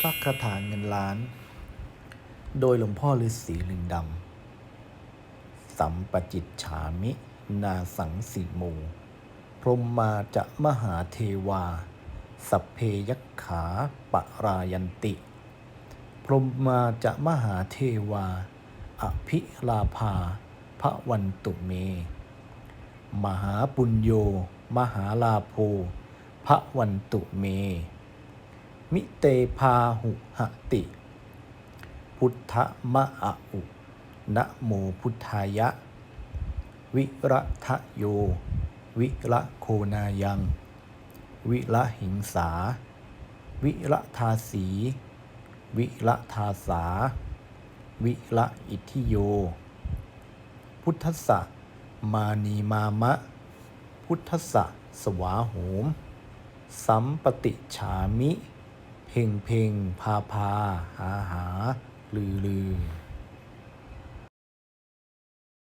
พระคาถาเงินล้าน โดยหลวงพ่อฤาษีลิงดำ สัมปจิตฉามิ นาสังสีโมพรหมมาจะมหาเทวา สัพเพยักขาปะรายันติ พรหมมาจะมหาเทวา อภิลาภาพระวันตุเม มหาปุญโย มหาลาโภพระวันตุเม มิเตพาหุหติ พุทธมะอะอุนะโมพุทธายะ วิระทะโย วิระโคนายัง วิระหิงสา วิระทาสี วิระทาสา วิระอิทิโย พุทธสะมานีมามะ พุทธสะสวาโหม สัมปติฉามิ พ่งเพ่งพาพาหาหาลือลือ